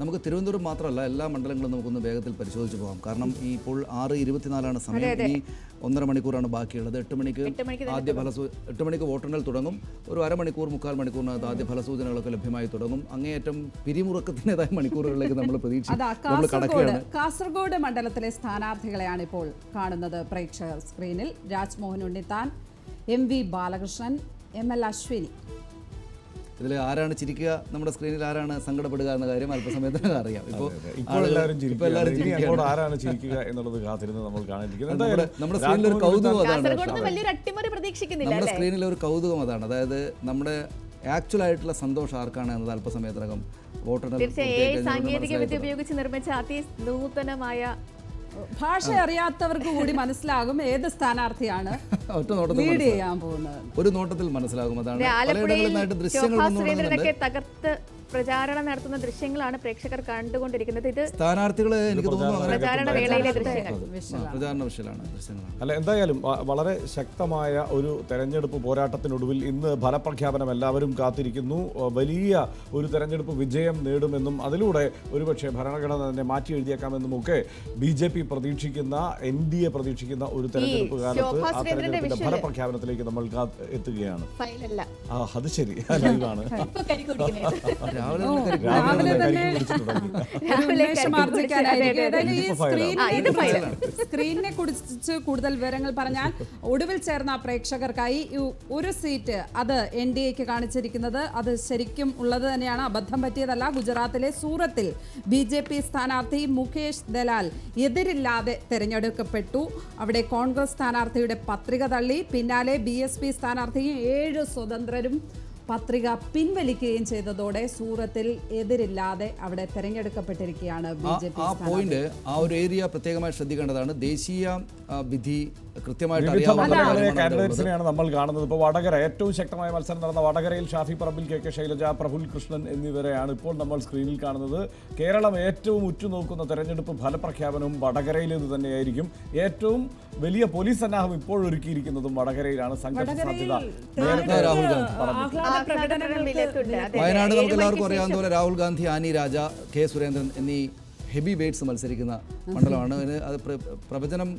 നമുക്ക് തിരുവനന്തപുരം മാത്രമല്ല എല്ലാ മണ്ഡലങ്ങളും നമുക്കൊന്ന് വേഗത്തിൽ പരിശോധിച്ച് പോകാം. കാരണം ഈ ഇപ്പോൾ ആറ് ഇരുപത്തിനാലാണ് സമയം. ഇനി ഒന്നര മണിക്കൂറാണ് ബാക്കിയുള്ളത്. എട്ട് മണിക്ക് ആദ്യ ഫല എട്ട് മണിക്ക് വോട്ടെണ്ണൽ തുടങ്ങും. ഒരു അരമണിക്കൂർ മുക്കാൽ മണിക്കൂറിനകത്ത് ആദ്യ ഫലസൂചനകളൊക്കെ ലഭ്യമായി തുടങ്ങും. അങ്ങേയറ്റം പിരിമുറക്കത്തിന്റെതായ മണിക്കൂറുകളിലേക്ക് നമ്മൾ പ്രതീക്ഷ നമ്മൾ കാസർഗോഡ് കടക്കുകയാണ്. കാസർഗോഡ് മണ്ഡലത്തിലെ സ്ഥാനാർത്ഥികളെയാണ് ഇപ്പോൾ കാണുന്നത് പ്രേക്ഷകർ സ്ക്രീനിൽ. Rajmohan Unnithan M V Balakrishnan M L Ashwini. ഇതിൽ ആരാണ് ചിരിക്കുക നമ്മുടെ സ്ക്രീനിൽ ആരാണ് സങ്കടപ്പെടുക എന്ന കാര്യം അല്പസമയത്തിനകം അറിയാം. ഇപ്പോൾ ആരാണ് ചിരിക്കുക എന്നുള്ളത് കാത്തിരുന്ന് നമ്മൾ നമ്മുടെ സ്ക്രീനിൽ ഒരു കൗതുകം അതാണ്. നമ്മുടെ സ്ക്രീനിൽ ഒരു കൗതുകം അതാണ്. അതായത് നമ്മുടെ ആക്ച്വൽ ആയിട്ടുള്ള സന്തോഷം ആർക്കാണ് എന്നത് അല്പസമയത്തിനകം വോട്ടെണ്ണൽ തീർച്ചയായും സാങ്കേതിക വിദ്യ ഉപയോഗിച്ച് നിർമ്മിച്ച അതിനൂതനമായ ഭാഷ അറിയാത്തവർക്ക് കൂടി മനസ്സിലാകും ഏത് സ്ഥാനാർത്ഥിയാണ് ഒറ്റ നോട്ടത്തിൽ ലീഡ് ചെയ്യാൻ പോകുന്നത്. ഒരു നോട്ടത്തിൽ മനസ്സിലാകും. അതാണ് പലയിടങ്ങളിലായിട്ട് ദൃശ്യങ്ങൾ തകർത്ത് പ്രചാരണം നടത്തുന്ന ദൃശ്യങ്ങളാണ് പ്രേക്ഷകർ കണ്ടുകൊണ്ടിരിക്കുന്നത്. ഇത് സ്ഥാനാർത്ഥികളെ എനിക്ക് തോന്നുന്നു പ്രചാരണ വേളയിലെ ദൃശ്യങ്ങൾ. ആ, പ്രചാരണ വിഷയമാണ് അല്ല എന്തായാലും വളരെ ശക്തമായ ഒരു തെരഞ്ഞെടുപ്പ് പോരാട്ടത്തിനൊടുവിൽ ഇന്ന് ഫലപ്രഖ്യാപനം എല്ലാവരും കാത്തിരിക്കുന്നു. വലിയ ഒരു തെരഞ്ഞെടുപ്പ് വിജയം നേടുമെന്നും അതിലൂടെ ഒരുപക്ഷെ ഭരണഘടന തന്നെ മാറ്റി എഴുതിയേക്കാമെന്നും ഒക്കെ ബി ജെ പി പ്രതീക്ഷിക്കുന്ന എൻ ഡി എ പ്രതീക്ഷിക്കുന്ന ഒരു തെരഞ്ഞെടുപ്പ് കാലത്ത് ആ തെരഞ്ഞെടുപ്പിന്റെ ഫലപ്രഖ്യാപനത്തിലേക്ക് നമ്മൾ എത്തുകയാണ്. അത് ശരി. ലൈവാണ്. രാവിലെ തന്നെ സ്ക്രീനിനെ കുറിച്ച് കൂടുതൽ വിവരങ്ങൾ പറഞ്ഞാൽ ഒടുവിൽ ചേർന്ന പ്രേക്ഷകർക്കായി ഒരു സീറ്റ് അത് എൻ ഡി എക്ക് കാണിച്ചിരിക്കുന്നത്. അത് ശരിക്കും ഉള്ളത് തന്നെയാണ്. അബദ്ധം പറ്റിയതല്ല. ഗുജറാത്തിലെ സൂറത്തിൽ ബി ജെ പി സ്ഥാനാർത്ഥി മുകേഷ് ദലാൽ എതിരില്ലാതെ തെരഞ്ഞെടുക്കപ്പെട്ടു. അവിടെ കോൺഗ്രസ് സ്ഥാനാർത്ഥിയുടെ പത്രിക തള്ളി. പിന്നാലെ ബി എസ് പി സ്ഥാനാർത്ഥിയും ഏഴ് സ്വതന്ത്രരും പത്രിക പിൻവലിക്കുകയും ചെയ്തതോടെ സൂറത്തിൽ എതിരില്ലാതെ അവിടെ തെരഞ്ഞെടുക്കപ്പെട്ടിരിക്കുകയാണ് ബി ആ- ജെ പി ആ പോയിന്റ് ആ ഒരു ഏരിയ പ്രത്യേകമായി ശ്രദ്ധിക്കേണ്ടതാണ്. ദേശീയ വിധി കൃത്യമായിട്ട്. കാൻഡിഡേറ്റ്സിനെയാണ് നമ്മൾ കാണുന്നത്. ഇപ്പോൾ വടകര ഏറ്റവും ശക്തമായ മത്സരം നടന്ന വടകരയിൽ ഷാഫി പറമ്പിൽ കെ കെ ശൈലജ പ്രഫുൽ കൃഷ്ണൻ എന്നിവരെയാണ് ഇപ്പോൾ നമ്മൾ സ്ക്രീനിൽ കാണുന്നത്. കേരളം ഏറ്റവും ഉറ്റുനോക്കുന്ന തെരഞ്ഞെടുപ്പ് ഫലപ്രഖ്യാപനവും വടകരയിലേത് തന്നെയായിരിക്കും. ഏറ്റവും വലിയ പോലീസ് സന്നാഹം ഇപ്പോൾ ഒരുക്കിയിരിക്കുന്നതും വടകരയിലാണ് സംഘർഷ സാധ്യത. നേരത്തെ രാഹുൽ ഗാന്ധി വയനാട് നമുക്ക് എല്ലാവർക്കും അറിയാവുന്ന പോലെ രാഹുൽ ഗാന്ധി ആനി രാജ കെ സുരേന്ദ്രൻ എന്നീ ഹെവി വെയ്റ്റ്സ് മത്സരിക്കുന്ന മണ്ഡലമാണ്. അത് പ്രവചനം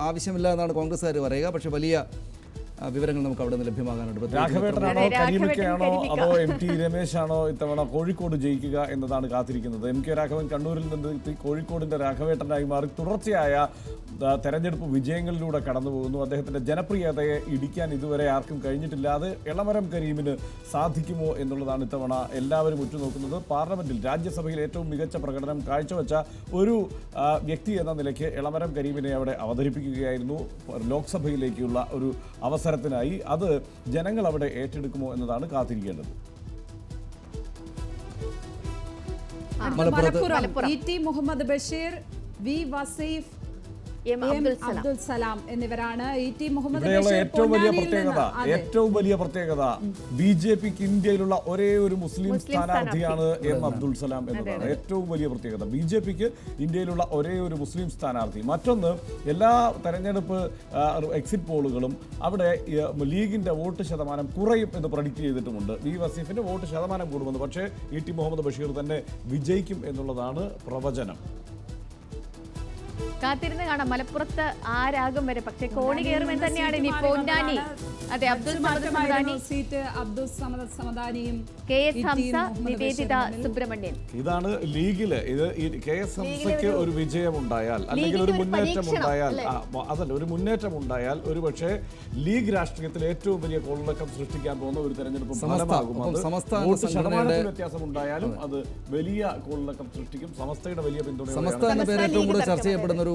ആവശ്യമില്ല എന്നാണ് കോൺഗ്രസ്സുകാർ പറയുക. പക്ഷേ വലിയ വിവരങ്ങൾ നമുക്ക് അവിടെ നിന്ന് ലഭ്യമാകാനുണ്ട് രാഘവേട്ടനാണോ കരീമിക്കയാണോ അതോ എം ടി രമേശാണോ ഇത്തവണ കോഴിക്കോട് ജയിക്കുക എന്നതാണ് കാത്തിരിക്കുന്നത്? എം കെ രാഘവൻ കണ്ണൂരിൽ നിന്ന് കോഴിക്കോടിന്റെ രാഘവേട്ടനായി മാറി. തുടർച്ചയായ തെരഞ്ഞെടുപ്പ് വിജയങ്ങളിലൂടെ കടന്നു പോകുന്നു അദ്ദേഹത്തിന്റെ ജനപ്രിയതയെ ഇടിക്കാൻ ഇതുവരെ ആർക്കും കഴിഞ്ഞിട്ടില്ല. അത് എളമരം കരീമിന് സാധിക്കുമോ എന്നുള്ളതാണ് ഇത്തവണ എല്ലാവരും ഉറ്റുനോക്കുന്നത്. പാർലമെന്റിൽ രാജ്യസഭയിൽ ഏറ്റവും മികച്ച പ്രകടനം കാഴ്ചവെച്ച ഒരു വ്യക്തി എന്ന നിലയ്ക്ക് ഇളമരം കരീമിനെ അവിടെ അവതരിപ്പിക്കുകയായിരുന്നു. ലോക്സഭയിലേക്കുള്ള ഒരു അവസരത്തിനായി അത് ജനങ്ങൾ അവിടെ ഏറ്റെടുക്കുമോ എന്നതാണ് കാത്തിരിക്കേണ്ടത്. മലപ്പുറത്ത് Malappuram. E T Muhammad Basheer V Vaseef M Abdul Salam Abdul Salam. എന്നിവരാണ് ഇ ടി മുഹമ്മദ് ഏറ്റവും വലിയ പ്രത്യേകത ഏറ്റവും വലിയ പ്രത്യേകത ബി ജെ പിക്ക് ഇന്ത്യയിലുള്ള ഒരേ ഒരു മുസ്ലിം മുസ്ലിം സ്ഥാനാർത്ഥിയാണ് എം അബ്ദുൾ സലാം എന്നതാണ് ഏറ്റവും വലിയ പ്രത്യേകത. ബി ജെ പിക്ക് ഇന്ത്യയിലുള്ള ഒരേ ഒരു മുസ്ലിം സ്ഥാനാർത്ഥി. മറ്റൊന്ന് എല്ലാ തെരഞ്ഞെടുപ്പ് എക്സിറ്റ് പോളുകളും അവിടെ ലീഗിന്റെ വോട്ട് ശതമാനം കുറയും എന്ന് പ്രഡിക്റ്റ് ചെയ്തിട്ടുമുണ്ട്. ബി വസീഫിന്റെ വോട്ട് ശതമാനം കൂടുമെന്ന്. പക്ഷേ ഇ ടി മുഹമ്മദ് ബഷീർ തന്നെ വിജയിക്കും എന്നുള്ളതാണ് പ്രവചനം. കാത്തിരുന്ന് കാണാം. മലപ്പുറത്ത് ആരാകും വരെ. പക്ഷെ കോണി കയറുമെന്ന് തന്നെയാണ് ഇനി പൊന്നാനി. അതെ അബ്ദുൽ സീറ്റ് അബ്ദുൽ സമദാനിയും കെ എസ് ഹംസ നിവേദിത സുബ്രഹ്മണ്യൻ. ഇതാണ് ലീഗിൽ. ഇത് കെ എസ് ഹംസയ്ക്ക് ഒരു വിജയം ഉണ്ടായാൽ അല്ലെങ്കിൽ ഒരു മുന്നേറ്റം ഉണ്ടായാൽ അതല്ല ഒരു മുന്നേറ്റം ഉണ്ടായാൽ ഒരു പക്ഷേ ലീഗ് രാഷ്ട്രീയത്തിൽ ഏറ്റവും വലിയ കോളിളക്കം സൃഷ്ടിക്കാൻ പോകുന്ന ഒരു തെരഞ്ഞെടുപ്പ് ഫലമാകും ശതമാനത്തിൽ വ്യത്യാസം ഉണ്ടായാലും അത് വലിയ കോളിളക്കം സൃഷ്ടിക്കും. സമസ്തയുടെ വലിയ പിന്തുണ എന്ന പേര് ഏറ്റവും കൂടുതൽ ചർച്ച ചെയ്യപ്പെടുന്ന ഒരു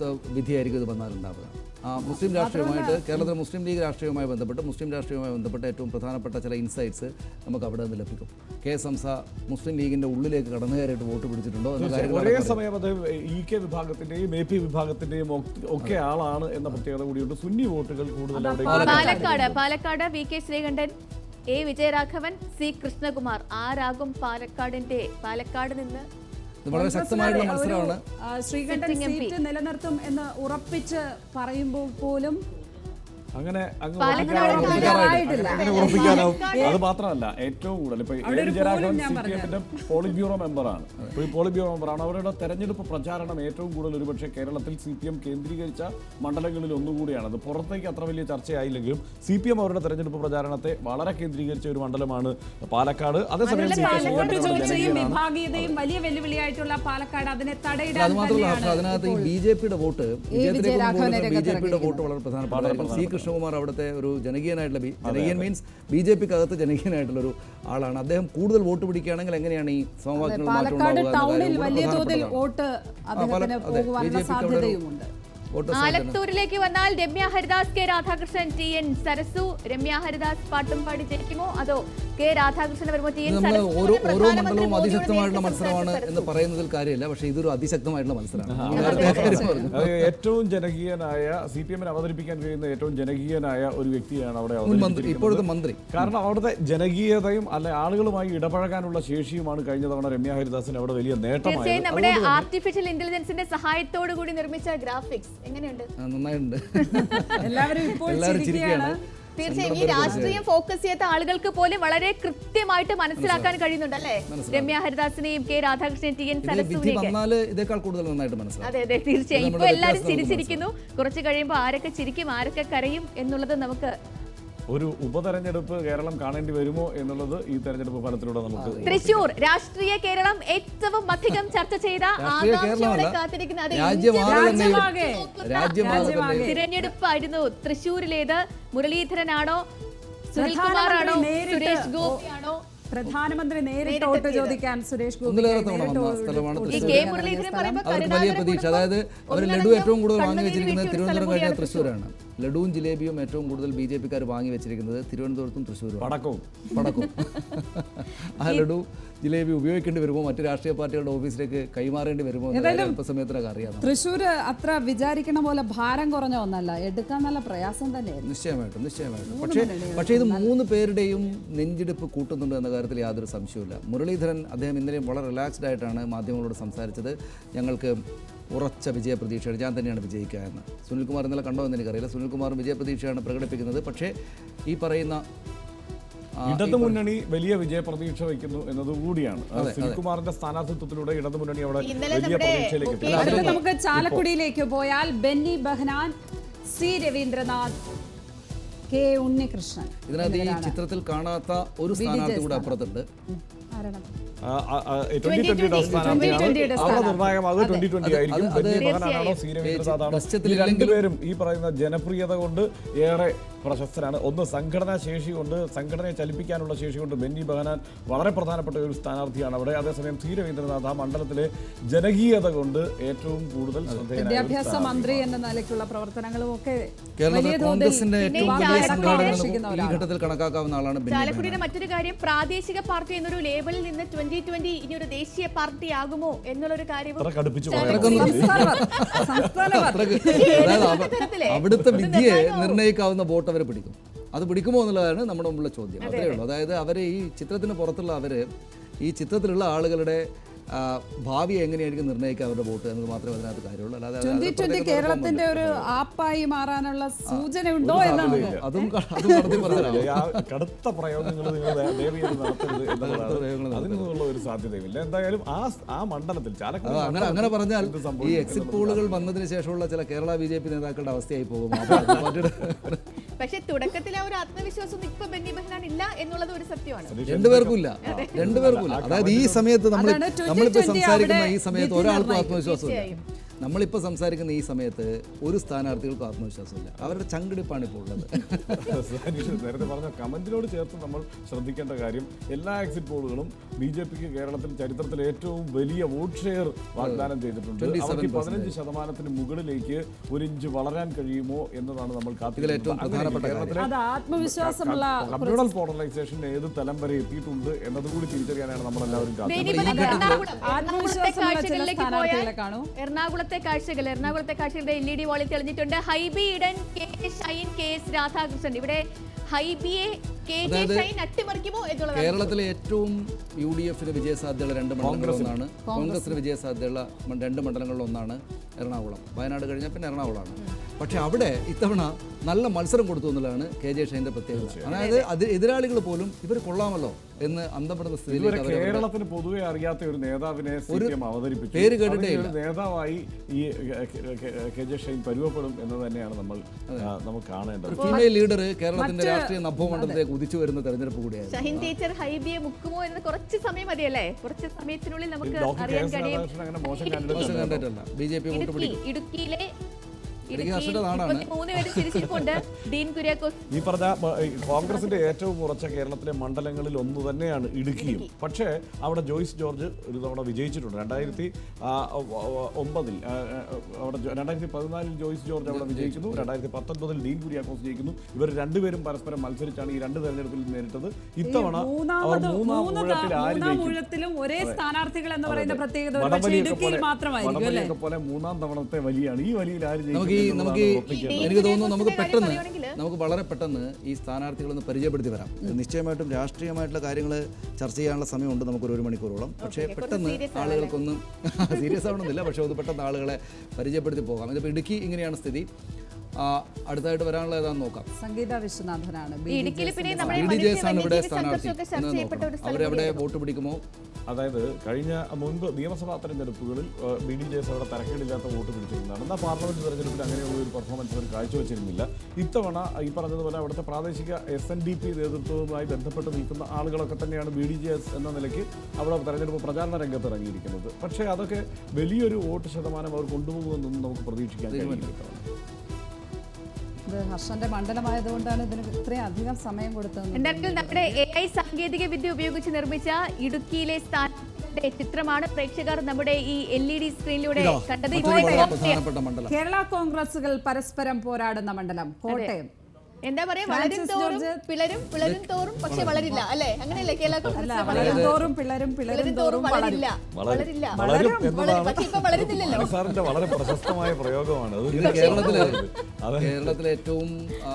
ത- വിധിയായിരിക്കും ഇത് വന്നാലുണ്ടാവുക. ആ മുസ്ലിം രാഷ്ട്രീയവുമായിട്ട് കേരളത്തിലെ മുസ്ലിം ലീഗ് രാഷ്ട്രീയവുമായി ബന്ധപ്പെട്ട് മുസ്ലിം രാഷ്ട്രീയവുമായി ബന്ധപ്പെട്ട ഏറ്റവും പ്രധാനപ്പെട്ട ചില ഇൻസൈറ്റ്സ് നമുക്ക് അവിടെ നിന്ന് ലഭിക്കും. കെ എസ് ഹംസ മുസ്ലിം ലീഗിന്റെ ഉള്ളിലേക്ക് കടന്നു കയറിയിട്ട് വോട്ട് പിടിച്ചിട്ടുണ്ടോ എന്ന കാര്യങ്ങൾ ഒരേ സമയം അത് ഇ കെ വിഭാഗത്തിന്റെയും എ പി വിഭാഗത്തിന്റെയും ഒക്കെ- ആളാണ് എന്ന പ്രത്യേകത കൂടിയുണ്ട്. സുന്നി വോട്ടുകൾ കൂടുതൽ Palakkad Palakkad V K Sreekandan A Vijayaraghavan C Krishnakumar. ആരാകും പാലക്കാടിന്റെ പാലക്കാട് നിന്ന് വളരെ ശക്തമായിട്ടുള്ള മത്സരമാണ്. ശ്രീകണ്ഠൻ സീറ്റ് നിലനിർത്തും എന്ന് ഉറപ്പിച്ച് പറയുമ്പോൾ പോലും അങ്ങനെ അങ്ങനെ ഉറപ്പിക്കാനാവും. അത് മാത്രമല്ല ഏറ്റവും കൂടുതൽ ഇപ്പൊ ഞാൻ സി പി എമ്മിന്റെ പോളിറ്റ് ബ്യൂറോ മെമ്പറാണ് ഈ പോളിറ്റ് ബ്യൂറോ മെമ്പറാണ്. അവരുടെ തെരഞ്ഞെടുപ്പ് പ്രചാരണം ഏറ്റവും കൂടുതൽ ഒരുപക്ഷെ കേരളത്തിൽ സി പി എം കേന്ദ്രീകരിച്ച മണ്ഡലങ്ങളിൽ ഒന്നുകൂടിയാണ്. അത് പുറത്തേക്ക് അത്ര വലിയ ചർച്ചയായില്ലെങ്കിലും സി പി എം അവരുടെ തെരഞ്ഞെടുപ്പ് പ്രചാരണത്തെ വളരെ കേന്ദ്രീകരിച്ച ഒരു മണ്ഡലമാണ് പാലക്കാട്. അതേസമയം സി വിഭാഗീയതയും വലിയ വെല്ലുവിളിയായിട്ടുള്ള പാലക്കാട് അതിനെ തടയിടാൻ അത് മാത്രമല്ല അതിനകത്ത് ഈ ബി ജെ പിയുടെ വോട്ട് ബി ജെ പിയുടെ വോട്ട് വളരെ പ്രധാനപ്പെട്ട കൃഷ്ണകുമാർ അവിടുത്തെ ഒരു ജനകീയനായിട്ടുള്ള ബി- ജനകീയൻ മീൻസ് ബി ജെ പിക്ക് അകത്ത് ജനകീയനായിട്ടുള്ള ഒരു ആളാണ്. അദ്ദേഹം കൂടുതൽ വോട്ട് പിടിക്കുകയാണെങ്കിൽ എങ്ങനെയാണ് ഈ സമവാക്യങ്ങൾ മാറ്റം ഉണ്ടാവുക ആലത്തൂരിലേക്ക് വന്നാൽ Ramya Haridas K Radhakrishnan T N Sarasu. Ramya Haridas പാട്ടും പാടി ജയിക്കുമോ? അതോ കെ രാധാകൃഷ്ണൻ വരുമ്പോൾ ടി എൻ നമ്മൾ സരസു ഓരോ ഓരോ മണ്ഡലവും അതിശക്തമായിട്ടുള്ള മത്സരമാണ് എന്ന് പറയുന്നതിൽ കാര്യമില്ല. പക്ഷേ ഇതൊരു അതിശക്തമായിട്ടുള്ള മത്സരമാണ്. ഏറ്റവും ജനകീയനായ സി പി എമ്മിന് അവതരിപ്പിക്കാൻ കഴിയുന്ന ഏറ്റവും ജനകീയനായ ഒരു വ്യക്തിയാണ് അവിടെ ഇപ്പോഴത്തെ മന്ത്രി. കാരണം അവിടുത്തെ ജനകീയതയും അല്ലെ ആളുകളുമായി ഇടപഴകാനുള്ള ശേഷിയുമാണ് കഴിഞ്ഞ തവണ രമ്യ ഹരിദാസിന് അവിടെ വലിയ നേട്ടം നമ്മുടെ ആർട്ടിഫിഷ്യൽ ഇന്റലിജൻസിന്റെ സഹായത്തോടു കൂടി നിർമ്മിച്ച ഗ്രാഫിക്സ്. എങ്ങനെയുണ്ട്? നന്നായിട്ടുണ്ട്. എല്ലാവരും ഇപ്പോൾ ചിരിക്കുകയാണ്. തീർച്ചയായും ഈ രാഷ്ട്രീയം ഫോക്കസ് ചെയ്യാത്ത ആളുകൾക്ക് പോലും വളരെ കൃത്യമായിട്ട് മനസ്സിലാക്കാൻ കഴിയുന്നുണ്ട് അല്ലേ രമ്യ ഹരിദാസിനെയും കെ രാധാകൃഷ്ണൻ ടി എൻ മനസ്സിലാവും. അതെ അതെ തീർച്ചയായും. ഇപ്പൊ എല്ലാരും ചിരിച്ചിരിക്കുന്നു. കുറച്ച് കഴിയുമ്പോൾ ആരൊക്കെ ചിരിക്കും ആരൊക്കെ കരയും എന്നുള്ളത് നമുക്ക് ഒരു ഉപതെരഞ്ഞെടുപ്പ് കേരളം കാണേണ്ടി വരുമോ എന്നുള്ളത് ഈ തെരഞ്ഞെടുപ്പ് ഫലത്തിലൂടെ നമുക്ക് തൃശൂർ രാഷ്ട്രീയ കേരളം ഏറ്റവും അധികം ചർച്ച ചെയ്ത തിരഞ്ഞെടുപ്പ് തിരഞ്ഞെടുപ്പായിരുന്നു തൃശൂരിലേത് മുരളീധരനാണോ? സുനിൽകുമാറാണോ? സുരേഷ് ഗോപിയാണോ? പ്രധാനമന്ത്രി നേരിട്ട് വോട്ട് ചോദിക്കാൻ സുരേഷ് ഗോപി കെ മുരളീധരൻ പറയുമ്പോൾ വലിയ പ്രതീക്ഷ. അതായത് അവർ ലഡു ഏറ്റവും കൂടുതൽ വാങ്ങി വെച്ചിരിക്കുന്നത് തിരുവനന്തപുരം കഴിഞ്ഞ തൃശ്ശൂരാണ്. ലഡുവും ജിലേബിയും ഏറ്റവും കൂടുതൽ ബി ജെ പിക്കാർ വാങ്ങി വെച്ചിരിക്കുന്നത് തിരുവനന്തപുരത്തും തൃശ്ശൂരും. പടക്കവും. പടക്കവും. ആ ലഡു ജിലേബി ഉപയോഗിക്കേണ്ടി വരുമോ? മറ്റു രാഷ്ട്രീയ പാർട്ടികളുടെ ഓഫീസിലേക്ക് കൈമാറേണ്ടി വരുമോ അല്പസമയത്തിനൊക്കെ അറിയാം. തൃശ്ശൂർ അത്ര വിചാരിക്കണ പോലെ ഭാരം കുറഞ്ഞ ഒന്നല്ല. എടുക്കാൻ നല്ല പ്രയാസം തന്നെയായിരുന്നു. നിശ്ചയമായിട്ടും നിശ്ചയമായിട്ടും. പക്ഷേ പക്ഷേ ഇത് മൂന്ന് പേരുടെയും നെഞ്ചിടിപ്പ് കൂട്ടുന്നുണ്ട് എന്ന കാര്യത്തിൽ യാതൊരു സംശയവുമില്ല. മുരളീധരൻ അദ്ദേഹം ഇന്നലെയും വളരെ റിലാക്സ്ഡ് ആയിട്ടാണ് മാധ്യമങ്ങളോട് സംസാരിച്ചത്. ഞങ്ങൾക്ക് ഉറച്ച വിജയപ്രതീക്ഷയാണ്. ഞാൻ തന്നെയാണ് വിജയിക്കുക എന്ന് സുനിൽകുമാർ ഇന്നലെ കണ്ടോ എന്ന് എനിക്കറിയില്ല. സുനിൽകുമാറും വിജയപ്രതീക്ഷയാണ് പ്രകടിപ്പിക്കുന്നത്. പക്ഷേ ഈ പറയുന്ന ഇടതു മുന്നണി വലിയ വിജയപ്രതീക്ഷ വയ്ക്കുന്നു എന്നതുകൂടിയാണ്. സുനിൽകുമാറിന്റെ സ്ഥാനാർത്ഥിത്വത്തിലൂടെ ഇടതു മുന്നണി അവിടെ വലിയ പ്രതീക്ഷയിലേക്ക് നമുക്ക് ചാലക്കുടിയിലേക്ക് പോയാൽ ബെന്നി ബഹനാൻ സി രവീന്ദ്രനാഥ് കെ ഉണ്ണികൃഷ്ണൻ ഇതിനകത്ത് ഈ ചിത്രത്തിൽ കാണാത്ത ഒരു സ്ഥാനാർത്ഥി കൂടെ അപ്പുറത്തുണ്ട്? ട്വന്റി ട്വന്റിയുടെ 2020 അവിടെ നിർണായകമാകും ട്വന്റി ട്വന്റി ആയിരിക്കും. അത് ബെന്നി ബഹനാനാണോ സി രവീന്ദ്രനാഥാണോ രണ്ടുപേരും ഈ പറയുന്ന ജനപ്രിയത കൊണ്ട് ഏറെ പ്രശസ്തരാണ് ഒന്ന് സംഘടനാ ശേഷി കൊണ്ട് സംഘടനയെ ചലിപ്പിക്കാനുള്ള ശേഷി കൊണ്ട് ബെന്നി ബഹനാൻ വളരെ പ്രധാനപ്പെട്ട ഒരു സ്ഥാനാർത്ഥിയാണ് അവിടെ. അതേസമയം സി രവീന്ദ്രനാഥ് ആ മണ്ഡലത്തിലെ ജനകീയത കൊണ്ട് ഏറ്റവും കൂടുതൽ വിദ്യാഭ്യാസ മന്ത്രി എന്ന നിലയ്ക്കുള്ള പ്രവർത്തനങ്ങളും ഒക്കെ വലിയ തോതിൽ കോൺഗ്രസിന്റെ ഈ ഘട്ടത്തിൽ കണക്കാക്കാവുന്ന ആളാണ് ചാലക്കുടിയുടെ മറ്റൊരു കാര്യം പ്രാദേശിക പാർട്ടി എന്നൊരു ലേബലിൽ നിന്ന് ട്വന്റി ട്വന്റി ഇനി ഒരു ദേശീയ പാർട്ടി ആകുമോ എന്നുള്ളൊരു തരത്തിലേ? അവിടുത്തെ വിധിയെ നിർണയിക്കാവുന്ന വോട്ട് അവർ പിടിക്കും. അത് പിടിക്കുമോ എന്നുള്ളതാണ് നമ്മുടെ മുമ്പുള്ള ചോദ്യം. അത്രേ ഉള്ളൂ. അതായത് അവർ ഈ ചിത്രത്തിന് പുറത്തുള്ള അവർ ഈ ചിത്രത്തിലുള്ള ആളുകളുടെ ഭാവി എങ്ങനെയായിരിക്കും നിർണയിക്കുക അവരുടെ വോട്ട് എന്നത് മാത്രമേ അതിനകത്ത് കാര്യമുള്ളൂ. അല്ലാതെ കേരളത്തിന്റെ ഒരു ആപ്പായി മാറാനുള്ള സൂചന ഉണ്ടോ എന്നാണ് അതും കടുത്ത പ്രയോഗങ്ങൾ അതിൽ ഒരു സാധ്യതയുമില്ല. എന്തായാലും ആ ആ മണ്ഡലത്തിൽ അങ്ങനെ അങ്ങനെ പറഞ്ഞാൽ ഈ എക്സിറ്റ് പോളുകൾ വന്നതിന് ശേഷമുള്ള ചില കേരള ബി ജെ പി നേതാക്കളുടെ അവസ്ഥയായി പോകും. പക്ഷെ തുടക്കത്തിൽ ആ ഒരു ആത്മവിശ്വാസം ഇപ്പൊ ബെന്നി ബെഹനാൻ ഇല്ല എന്നുള്ളത് ഒരു സത്യമാണ്. രണ്ടുപേർക്കും ഇല്ല രണ്ടുപേർക്കും ഇല്ല അതായത് ഈ സമയത്ത് നമ്മൾ നമ്മളിപ്പോ 2020 നമ്മളിപ്പോൾ സംസാരിക്കുന്ന ഈ സമയത്ത് ഒരാൾക്കും ആത്മവിശ്വാസം നമ്മളിപ്പോൾ സംസാരിക്കുന്ന ഈ സമയത്ത് ഒരു സ്ഥാനാർത്ഥികൾക്കും ആത്മവിശ്വാസമില്ല. അവരുടെ ചങ്കെടുപ്പാണ് ഇപ്പോൾ ഉള്ളത്. നേരത്തെ പറഞ്ഞ കമന്റിനോട് ചേർത്ത് നമ്മൾ ശ്രദ്ധിക്കേണ്ട കാര്യം എല്ലാ എക്സിറ്റ് പോളുകളും ബി ജെ പിക്ക് കേരളത്തിൽ ചരിത്രത്തിൽ ഏറ്റവും വലിയ വോട്ട് ഷെയർ വാഗ്ദാനം ചെയ്തിട്ടുണ്ട്. 27% അവർക്ക് പതിനഞ്ച് ശതമാനത്തിന് മുകളിലേക്ക് ഒരു ഇഞ്ച് വളരാൻ കഴിയുമോ എന്നതാണ് നമ്മൾ ആത്മവിശ്വാസമുള്ള കമ്മ്യൂണൽ പോളറൈസേഷൻ ഏത് തലം വരെ എത്തിയിട്ടുണ്ട് എന്നതുകൂടി തിരിച്ചറിയാനാണ് നമ്മളെല്ലാവരും ആത്മവിശ്വാസമുള്ള ചില സ്ഥാനാർത്ഥികളെ കാണൂ. എറണാകുളത്തെ കാഴ്ചകൾ. എറണാകുളത്തെ കാഴ്ചകളുടെ എൽ ഇ ഡി വാളിൽ തെളിഞ്ഞിട്ടുണ്ട്. Hibi Eden K Shine K S Radhakrishnan. ഇവിടെ ഹൈബിയെ കെ ജെ അതായത് ഷൈൻ അട്ടിമറിക്കുമോ എന്നുള്ളതാണ്. കേരളത്തിലെ ഏറ്റവും യു ഡി എഫിന് വിജയസാധ്യതയുള്ള രണ്ട് മണ്ഡലങ്ങളിലൊന്നാണ് കോൺഗ്രസിന് വിജയസാധ്യതയുള്ള രണ്ട് മണ്ഡലങ്ങളിലൊന്നാണ് എറണാകുളം. വയനാട് കഴിഞ്ഞാൽ പിന്നെ എറണാകുളമാണ്. പക്ഷേ അവിടെ ഇത്തവണ നല്ല മത്സരം കൊടുത്തു എന്നുള്ളതാണ് കെ ജെ ഷൈന്റെ പ്രത്യേകത. അതായത് അത് എതിരാളികൾ പോലും ഇവർ കൊള്ളാമല്ലോ എന്ന് അന്തപ്പെടുന്ന സ്ഥിതി സ്ഥിതിയിലേക്ക് കേരളത്തിന് പൊതുവെ അറിയാത്ത ഒരു നേതാവിനെ ഒരു അവതരിപ്പിച്ചു. പേര് കേട്ടിട്ടേ നേതാവായി ഈ കെ- ജെ ഷൈൻ പരുവപ്പെടും എന്ന് തന്നെയാണ് നമ്മൾ നമുക്ക് കാണേണ്ടത്. ഫീമെയിൽ ലീഡർ കേരളത്തിന്റെ രാഷ്ട്രീയ നഭോമണ്ഡലത്തിലേക്ക് ഉദിച്ചു വരുന്ന തെരഞ്ഞെടുപ്പ് കൂടിയാണ് ഷഹീൻ ടീച്ചർ ഹൈബിയെ മുക്കുമോ എന്ന് കുറച്ച് സമയം മതിയല്ലേ? കുറച്ച് സമയത്തിനുള്ളിൽ നമുക്ക് അറിയാൻ കഴിയും. ബി ജെ പി ഇടുക്കിയിലെ ഈ പറഞ്ഞ കോൺഗ്രസിന്റെ ഏറ്റവും കുറച്ച കേരളത്തിലെ മണ്ഡലങ്ങളിൽ ഒന്ന് തന്നെയാണ് ഇടുക്കിയും. പക്ഷേ അവിടെ ജോയ്സ് ജോർജ് ഒരു തവണ വിജയിച്ചിട്ടുണ്ട്. രണ്ടായിരത്തി ഒമ്പതിൽ അവിടെ രണ്ടായിരത്തി പതിനാലിൽ ജോയ്സ് ജോർജ് അവിടെ വിജയിക്കുന്നു. രണ്ടായിരത്തി പത്തൊൻപതിൽ ഡീൻ കുര്യാക്കോസ് ജയിക്കുന്നു. ഇവർ രണ്ടുപേരും പരസ്പരം മത്സരിച്ചാണ് ഈ രണ്ട് തെരഞ്ഞെടുപ്പിൽ നേരിട്ടത്. ഇത്തവണ മൂന്നാം ഒരേ സ്ഥാനാർത്ഥികൾ എന്ന് പറയുന്ന പ്രത്യേകത പോലെ- മൂന്നാം തവണത്തെ വലിയാണ്. ഈ വലിയിൽ ആര് ജയിക്കും? ഈ നമുക്ക് എനിക്ക് തോന്നുന്നു നമുക്ക് പെട്ടെന്ന് നമുക്ക് വളരെ പെട്ടെന്ന് ഈ സ്ഥാനാർത്ഥികളൊന്ന് പരിചയപ്പെടുത്തി വരാം. നിശ്ചയമായിട്ടും രാഷ്ട്രീയമായിട്ടുള്ള കാര്യങ്ങൾ ചർച്ച ചെയ്യാനുള്ള സമയമുണ്ട് നമുക്കൊരു ഒരു മണിക്കൂറോളം. പക്ഷേ പെട്ടെന്ന് ആളുകൾക്കൊന്നും സീരിയസ് ആവണമെന്നില്ല. പക്ഷേ ഒന്ന് പെട്ടെന്ന് ആളുകളെ പരിചയപ്പെടുത്തി പോകാം. ഇതിപ്പോൾ ഇടുക്കി ഇങ്ങനെയാണ് സ്ഥിതി. അടുത്തായിട്ട് വരാനുള്ള ഏതാന്ന് നോക്കാം. സംഗീത വിശ്വനാഥനാണ്. ബി ഡി ആണ് ഇവിടെ സ്ഥാനാർത്ഥി. അവരവിടെ വോട്ട് പിടിക്കുമോ? അതായത് കഴിഞ്ഞ മുൻപ് നിയമസഭാ തെരഞ്ഞെടുപ്പുകളിൽ ബി ഡി ജെ എസ് അവിടെ തരക്കേടില്ലാത്ത വോട്ട് പിടിച്ചിരുന്നതാണ്. എന്നാൽ പാർലമെന്റ് തെരഞ്ഞെടുപ്പിൽ അങ്ങനെയുള്ള ഒരു പെർഫോമൻസ് അവർ കാഴ്ചവെച്ചിരുന്നില്ല. ഇത്തവണ ഈ പറഞ്ഞതുപോലെ അവിടുത്തെ പ്രാദേശിക എസ് എൻ ഡി പി നേതൃത്വവുമായി ബന്ധപ്പെട്ട് നിൽക്കുന്ന ആളുകളൊക്കെ തന്നെയാണ് ബി ഡി ജെ എസ് എന്ന നിലയ്ക്ക് അവിടെ തെരഞ്ഞെടുപ്പ് പ്രചാരണ രംഗത്ത് ഇറങ്ങിയിരിക്കുന്നത്. പക്ഷേ അതൊക്കെ വലിയൊരു വോട്ട് ശതമാനം അവർ കൊണ്ടുപോകുമെന്നൊന്നും നമുക്ക് പ്രതീക്ഷിക്കാൻ കഴിയില്ല. ഇത് ഹർഷന്റെ മണ്ഡലമായതുകൊണ്ടാണ് ഇതിന് ഇത്രയും അധികം സമയം കൊടുത്തത് എന്തായാലും നമ്മുടെ എ ഐ സാങ്കേതിക വിദ്യ ഉപയോഗിച്ച് നിർമ്മിച്ച ഇടുക്കിയിലെ സ്ഥാനത്തിന്റെ ചിത്രമാണ് പ്രേക്ഷകർ നമ്മുടെ ഈ എൽ ഇ ഡി സ്ക്രീനിലൂടെ കണ്ടത്. കേരള കോൺഗ്രസുകൾ പരസ്പരം പോരാടുന്ന മണ്ഡലം കോട്ടയം. എന്താ പറയാ വളരും തോറും പിളരും പിളരും തോറും പക്ഷെ വളരില്ല അല്ലേ? അങ്ങനെയല്ലേ കേരള കോൺഗ്രസ് വളരും തോറും പിളരും പിളരും തോറും വളരില്ല. വളരില്ല. പക്ഷെ ഇപ്പൊ വളരുന്നില്ലല്ലോ. സാറിന്റെ വളരെ പ്രശസ്തമായ പ്രയോഗമാണ്. കേരളത്തിലെ കേരളത്തിലെ ഏറ്റവും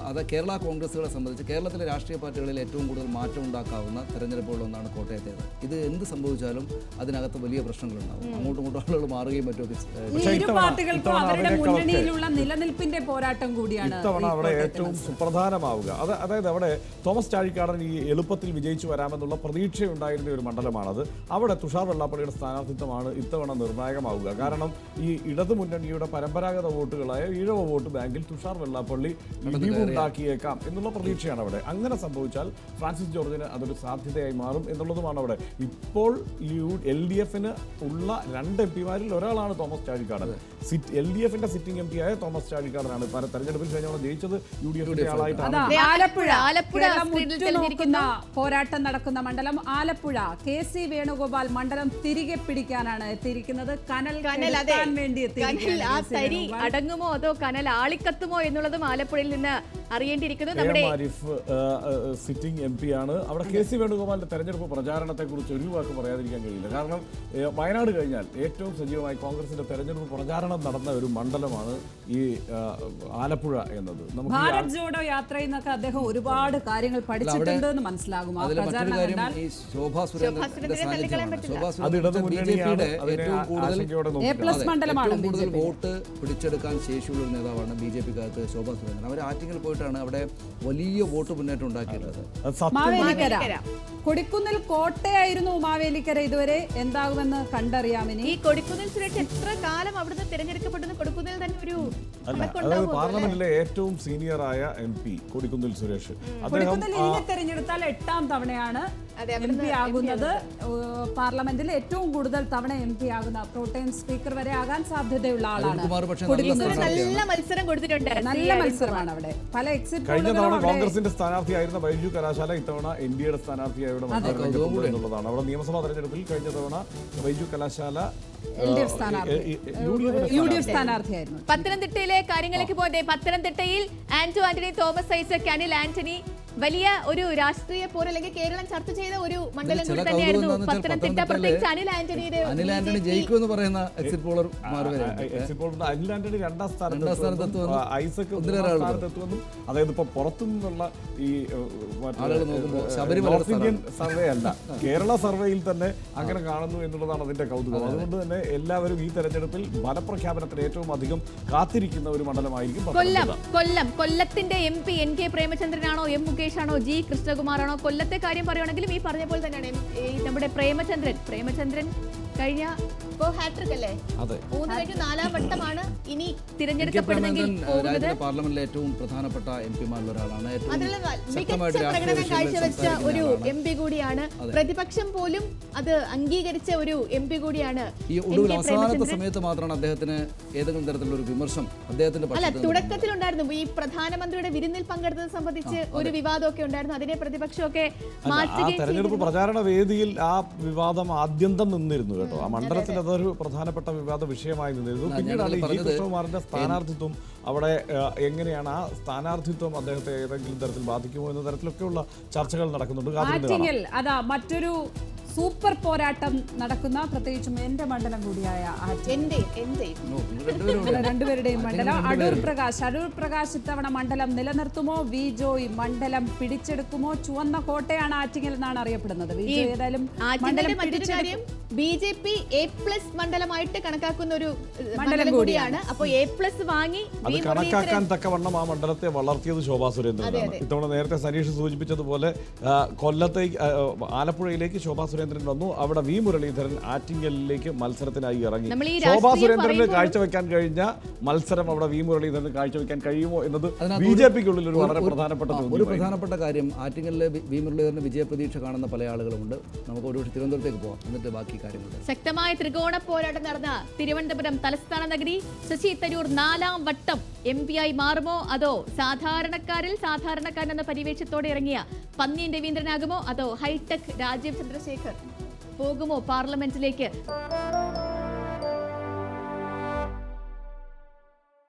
അത് കേരള കോൺഗ്രസുകളെ സംബന്ധിച്ച് കേരളത്തിലെ രാഷ്ട്രീയ പാർട്ടികളിൽ ഏറ്റവും കൂടുതൽ മാറ്റം ഉണ്ടാക്കാവുന്ന തെരഞ്ഞെടുപ്പുകളൊന്നാണ് കോട്ടയത്തേത്. ഇത് എന്ത് സംഭവിച്ചാലും അതിനകത്ത് വലിയ പ്രശ്നങ്ങളുണ്ടാവും. അങ്ങോട്ടും ഇങ്ങോട്ടും ആളുകൾ മാറുകയും മറ്റുമൊക്കെ പാർട്ടികൾക്കും അവരുടെ മുന്നണിയിലുള്ള നിലനിൽപ്പിന്റെ പോരാട്ടം കൂടിയാണ് ഇത്തവണ അവിടെ ഏറ്റവും മത്സരം. സുപ്രധാനമാവുക അത് അതായത് അവിടെ തോമസ് ചാഴിക്കാടൻ ഈ എളുപ്പത്തിൽ വിജയിച്ചു വരാമെന്നുള്ള പ്രതീക്ഷയുണ്ടായിരുന്ന ഒരു മണ്ഡലമാണത്. അവിടെ തുഷാർ വെള്ളാപ്പള്ളിയുടെ സ്ഥാനാർത്ഥിത്വമാണ് ഇത്തവണ നിർണായകമാവുക. കാരണം ഈ ഇടതു മുന്നണിയുടെ പരമ്പരാഗത വോട്ടുകളായ ഈഴവ വോട്ട് ബാങ്കിൽ തുഷാർ വെള്ളാപ്പള്ളി ഇടിവുണ്ടാക്കിയേക്കാം എന്നുള്ള പ്രതീക്ഷയാണ് അവിടെ അങ്ങനെ സംഭവിച്ചാൽ ഫ്രാൻസിസ് ജോർജിന് അതൊരു സാധ്യതയായി മാറും എന്നുള്ളതുമാണ് അവിടെ. ഇപ്പോൾ യു എൽ ഡി എഫിന് ഉള്ള രണ്ട് എം പിമാരിൽ ഒരാളാണ് Thomas Chazhikadan. Sit L D എഫിന്റെ സിറ്റിംഗ് എം പി ആയ തോമസ് ചാഴിക്കാടനാണ് തെരഞ്ഞെടുപ്പിൽ കഴിഞ്ഞ ജയിച്ചത്? യു ഡി എഫിന്റെ ദേ, ആലപ്പുഴ. ആലപ്പുഴ. സ്ക്രീനിൽ പോരാട്ടം നടക്കുന്ന മണ്ഡലം ആലപ്പുഴ. കെ സി വേണുഗോപാൽ മണ്ഡലം തിരികെ പിടിക്കാനാണ് എത്തിയിരിക്കുന്നത്. കനൽ കനൽ വേണ്ടി ആ തരി അടങ്ങുമോ അതോ കനൽ ആളിക്കത്തുമോ എന്നുള്ളതും ആലപ്പുഴയിൽ നിന്ന് അറിയേണ്ടിയിരിക്കുന്നു. നമ്മുടെ സിറ്റിംഗ് എം പി ആണ്. അവിടെ കെ സി വേണുഗോപാലിന്റെ തെരഞ്ഞെടുപ്പ് പ്രചാരണത്തെ കുറിച്ച് ഒരു വാക്ക് പറയാതിരിക്കാൻ കഴിയില്ല. കാരണം വയനാട് കഴിഞ്ഞാൽ ഏറ്റവും സജീവമായി കോൺഗ്രസിന്റെ തെരഞ്ഞെടുപ്പ് പ്രചാരണം നടന്ന ഒരു മണ്ഡലമാണ് ഈ ആലപ്പുഴ എന്നത്. നമുക്ക് യാത്രയിൽ നിന്നൊക്കെ അദ്ദേഹം ഒരുപാട് കാര്യങ്ങൾ പഠിച്ചിട്ടുണ്ട് എന്ന് മനസ്സിലാകും. ആ പ്രചാരണം കണ്ടാൽ എ പ്ലസ് മണ്ഡലമാണ് കൂടുതൽ വോട്ട് പിടിച്ചെടുക്കാൻ ശേഷിയുള്ള ഒരു നേതാവാണ് ബി ജെ പിക്കകത്ത് ശോഭാ സുരേന്ദ്രൻ. അവർ ആറ്റിങ്ങൽ പോയിട്ടാണ് അവിടെ വലിയ വോട്ട് മുന്നേറ്റം ഉണ്ടാക്കിയിട്ടുള്ളത്. കൊടിക്കുന്നിൽ കോട്ടയായിരുന്നു ഉമാവേലിക്കര ഇതുവരെ. എന്താകുമെന്ന് കണ്ടറിയാമിനി ഈ കൊടിക്കുന്നിൽ സുരേഷ് എത്ര കാലം അവിടുന്ന് തിരഞ്ഞെടുക്കപ്പെടുന്ന? കൊടിക്കുന്നിൽ തന്നെ ഒരു അല്ല അതായത് പാർലമെന്റിലെ ഏറ്റവും സീനിയർ ആയ എം പി കൊടിക്കുന്നിൽ സുരേഷ്. അദ്ദേഹം കൊടിക്കുന്നിൽ ഇനി തെരഞ്ഞെടുത്താൽ എട്ടാം തവണയാണ് എം പി ആകുന്നത്. പാർലമെന്റിൽ ഏറ്റവും കൂടുതൽ തവണ എം പി ആകുന്ന പ്രോട്ടേം സ്പീക്കർ വരെ ആകാൻ സാധ്യതയുള്ള ആളാണ് നല്ല മത്സരം കൊടുത്തിട്ടുണ്ട്. നല്ല മത്സരമാണ് അവിടെ. പല എക്സിറ്റ് കഴിഞ്ഞ തവണ കോൺഗ്രസിന്റെ സ്ഥാനാർത്ഥിയായിരുന്ന ബൈജു കലാശാല ഇത്തവണ എൻ ഡി എയുടെ മത്സരം രംഗത്തുണ്ട് എന്നുള്ളതാണ്. അവിടെ നിയമസഭാ തെരഞ്ഞെടുപ്പിൽ കഴിഞ്ഞ തവണ ബൈജു കലാശാല പത്തനംതിട്ടയിലെ കാര്യങ്ങളിലേക്ക് പോകട്ടെ. പത്തനംതിട്ടയിൽ ആന്റോ ആന്റണി തോമസ് ഐസക് അനിൽ ആന്റണി വലിയ ഒരു രാഷ്ട്രീയ പോർ അല്ലെങ്കിൽ കേരളം ചർച്ച ചെയ്ത ഒരു മണ്ഡലം കൂടി തന്നെയായിരുന്നു പത്തനംതിട്ട പ്രത്യേകിച്ച് അനിൽ ആന്റണിയുടെ അനിൽ ആന്റണി പറയുന്ന എക്സിറ്റ് പോളർമാർ വരെ എക്സിറ്റ് പോൾ അനിൽ ആന്റണി രണ്ടാം സ്ഥാനത്ത് ഐസക് അതായത് ഇപ്പൊ പുറത്തു നിന്നുള്ള ഈ നോർത്ത് ഇന്ത്യൻ സർവേ അല്ല കേരള സർവേയിൽ തന്നെ അങ്ങനെ കാണുന്നു എന്നുള്ളതാണ് അതിന്റെ കൗതുകം. അതുകൊണ്ട് തന്നെ എല്ലാവരും ഈ തെരഞ്ഞെടുപ്പിൽ ഫലപ്രഖ്യാപനത്തിന് ഏറ്റവും അധികം കാത്തിരിക്കുന്ന ഒരു മണ്ഡലമായിരിക്കും കൊല്ലം കൊല്ലം കൊല്ലത്തിന്റെ എം പി എൻ കെ പ്രേമചന്ദ്രനാണോ എം മുകേഷ് ആണോ ജി കൃഷ്ണകുമാറാണോ? കൊല്ലത്തെ കാര്യം പറയുകയാണെങ്കിലും ഈ പറഞ്ഞ പോലെ തന്നെയാണ്. നമ്മുടെ പ്രേമചന്ദ്രൻ പ്രേമചന്ദ്രൻ കഴിഞ്ഞ ഇപ്പോ ഹാട്രിക് അല്ലേ? അതെ. മൂന്ന് കഴിഞ്ഞ് നാലാം വട്ടമാണ് ഇനി തിരഞ്ഞെടുക്കപ്പെടുന്നെങ്കിൽ പോകുന്നത്. പാർലമെന്റിലെ ഏറ്റവും പ്രധാനപ്പെട്ട എം പിമാരിൽ ഒരാളാണ് മികച്ച പ്രകടനം കാഴ്ചവെച്ച ഒരു. എം പി കൂടിയാണ്. പ്രതിപക്ഷം പോലും അത് അംഗീകരിച്ച ഒരു എം പി കൂടിയാണ് ഈ ഒടുവിൽ അവസാനത്തെ സമയത്ത് മാത്രമാണ് അദ്ദേഹത്തിന് ഏതെങ്കിലും തരത്തിലുള്ള ഒരു വിമർശം അദ്ദേഹത്തിന്റെ അല്ല തുടക്കത്തിലുണ്ടായിരുന്നു. ഈ പ്രധാനമന്ത്രിയുടെ വിരുന്നിൽ പങ്കെടുത്തത് സംബന്ധിച്ച് ഒരു വിവാദമൊക്കെ ഉണ്ടായിരുന്നു. അതിനെ പ്രതിപക്ഷമൊക്കെ മാറ്റുകയും തെരഞ്ഞെടുപ്പ് പ്രചാരണ വേദിയിൽ ആ വിവാദം ആദ്യന്തം നിന്നിരുന്നു കേട്ടോ. ആ മണ്ഡലത്തിൽ അതൊരു പ്രധാനപ്പെട്ട വിവാദ വിഷയമായി നിന്നിരുന്നു. പിന്നീടാണ് ഈ കൃഷ്ണകുമാറിന്റെ സ്ഥാനാർത്ഥിത്വം അവിടെ എങ്ങനെയാണ് ആ സ്ഥാനാർത്ഥിത്വം അദ്ദേഹത്തെ ഏതെങ്കിലും തരത്തിൽ ബാധിക്കുമോ എന്ന തരത്തിലൊക്കെയുള്ള ചർച്ചകൾ നടക്കുന്നുണ്ട്. ആറ്റിങ്ങൽ അതാ മറ്റൊരു സൂപ്പർ പോരാട്ടം നടക്കുന്ന പ്രത്യേകിച്ചും എന്റെ മണ്ഡലം കൂടിയായ രണ്ടുപേരുടെയും മണ്ഡലം. അടൂർ പ്രകാശ് അടൂർ പ്രകാശ് ഇത്തവണ മണ്ഡലം നിലനിർത്തുമോ? വി ജോയ് മണ്ഡലം പിടിച്ചെടുക്കുമോ? ചുവന്ന കോട്ടയാണ് ആറ്റിങ്ങൽ എന്നാണ് അറിയപ്പെടുന്നത്. വി ജോയ് ഏതായാലും മണ്ഡലം കാര്യം B J P A plus മണ്ഡലമായിട്ട് കണക്കാക്കുന്ന ഒരു മണ്ഡലം കൂടിയാണ്. അപ്പോൾ എ പ്ലസ് വാങ്ങി അത് കണക്കാക്കാൻ തക്കവണ്ണം ആ മണ്ഡലത്തെ വളർത്തിയത് ശോഭാ സുരേന്ദ്രനാണ്. ഇത്തവണ നേരത്തെ സനീഷ് സൂചിപ്പിച്ചതുപോലെ കൊല്ലത്തെ കൊല്ലത്തേക്ക് ആലപ്പുഴയിലേക്ക് ശോഭാ സുരേന്ദ്രൻ വന്നു. അവിടെ വി മുരളീധരൻ ആറ്റിങ്ങലിലേക്ക് മത്സരത്തിനായി ഇറങ്ങി. ശോഭാ സുരേന്ദ്രന് കാഴ്ചവെക്കാൻ കഴിഞ്ഞ മത്സരം അവിടെ വി മുരളീധരന് കാഴ്ചവെക്കാൻ കഴിയുമോ എന്നത് ബി ജെ പിക്കുള്ളിൽ ഒരു വളരെ പ്രധാനപ്പെട്ട ഒരു പ്രധാനപ്പെട്ട കാര്യം ആറ്റിങ്ങലിലെ വി- വി മുരളീധരന് വിജയപ്രതീക്ഷ കാണുന്ന പല ആളുകളുമുണ്ട്. നമുക്ക് ഒരു തിരുവനന്തപുരത്തേക്ക് പോവാം. എന്നിട്ട് ബാക്കി കാര്യങ്ങൾ ശക്തമായ ത്രികോണ പോരാട്ടം നടന്ന തിരുവനന്തപുരം തലസ്ഥാന നഗരി ശശി തരൂർ നാലാം വട്ടം എം പി ആയി മാറുമോ? അതോ സാധാരണക്കാരിൽ സാധാരണക്കാരൻ എന്ന പരിവേഷത്തോടെ ഇറങ്ങിയ പന്നിയൻ രവീന്ദ്രനാകുമോ? അതോ ഹൈടെക് രാജീവ് ചന്ദ്രശേഖർ പോകുമോ പാർലമെന്റിലേക്ക്?